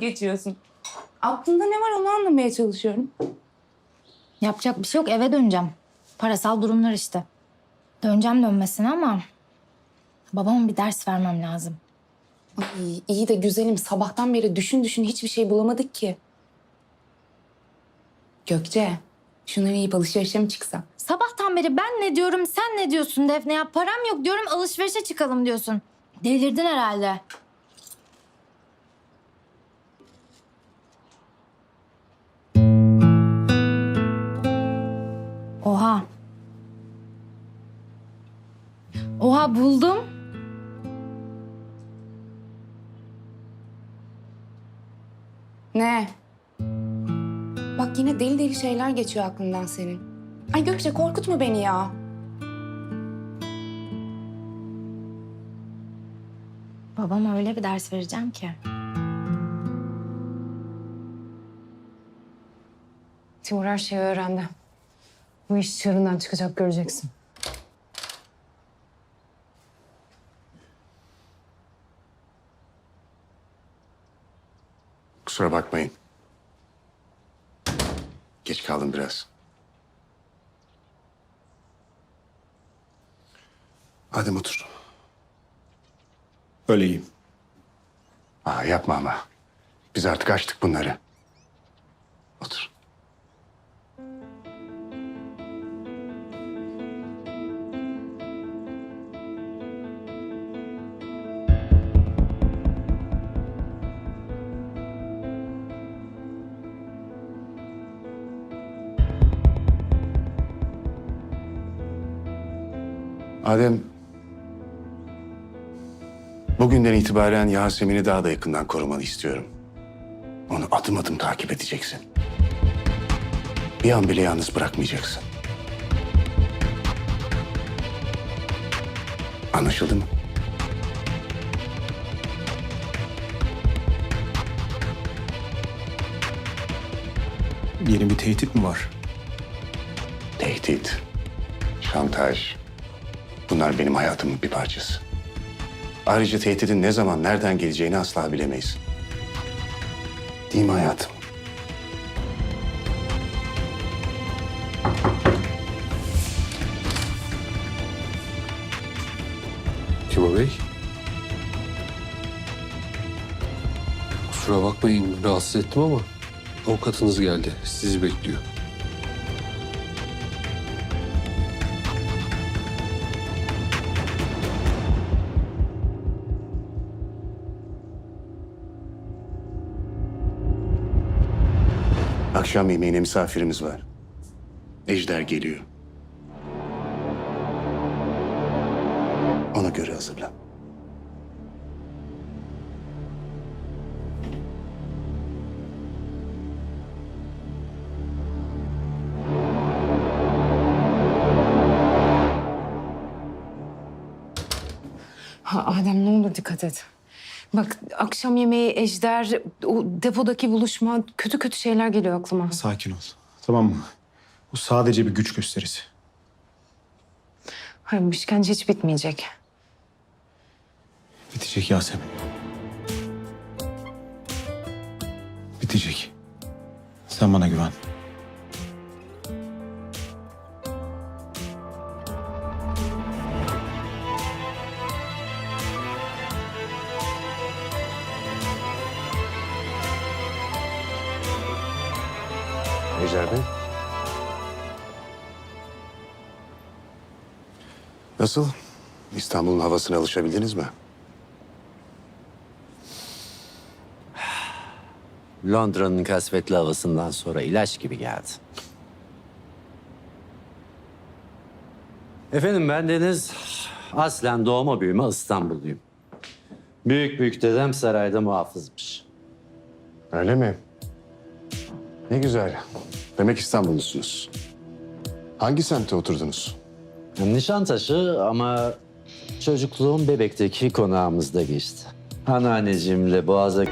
geçiyorsun. Aklında ne var onu anlamaya çalışıyorum. Yapacak bir şey yok eve döneceğim. Parasal durumlar işte. Döneceğim dönmesine ama babama bir ders vermem lazım. Ay, iyi de güzelim sabahtan beri düşün düşün hiçbir şey bulamadık ki. Gökçe, şunları yiyip alışverişe mi çıksak? Sabahtan beri ben ne diyorum sen ne diyorsun Defne ya param yok diyorum alışverişe çıkalım diyorsun. Delirdin herhalde. Oha. Oha buldum. Ne? Bak yine deli deli şeyler geçiyor aklından senin. Ay Gökçe korkutma beni ya. Babama öyle bir ders vereceğim ki. Timur her şeyi öğrendi. Bu iş çığırından çıkacak göreceksin. Kusura bakmayın. Geç kaldım biraz. Hadi otur. Öyle iyiyim. Aa, yapma ama. Biz artık açtık bunları. Otur. Adem, bugünden itibaren Yasemin'i daha da yakından korumanı istiyorum. Onu adım adım takip edeceksin. Bir an bile yalnız bırakmayacaksın. Anlaşıldı mı? Yeni bir tehdit mi var? Tehdit, şantaj. Bunlar benim hayatımın bir parçası. Ayrıca tehditin ne zaman, nereden geleceğini asla bilemeyiz. Değil mi hayatım? Timur Bey. Kusura bakmayın rahatsız ettim ama avukatınız geldi. Sizi bekliyor. Akşam yemeğine misafirimiz var. Ejder geliyor. Ona göre hazırlan. Ha, Adem ne olur dikkat et. Bak akşam yemeği, Ejder, o depodaki buluşma kötü kötü şeyler geliyor aklıma. Sakin ol. Tamam mı? Bu sadece bir güç gösterisi. Hayır bu işkence hiç bitmeyecek. Bitecek Yasemin. Bitecek. Sen bana güven. Ejder Bey. Nasıl? İstanbul'un havasına alışabildiniz mi? Londra'nın kasvetli havasından sonra ilaç gibi geldi. Efendim ben Deniz. Aslen doğma büyüme İstanbulluyum. Büyük büyük dedem sarayda muhafızmış. Öyle mi? Ne güzel. Demek İstanbullusunuz. Hangi semtte oturdunuz? Nişantaşı ama çocukluğum bebekteki konağımızda geçti. Anneanneciğimle Boğaz'a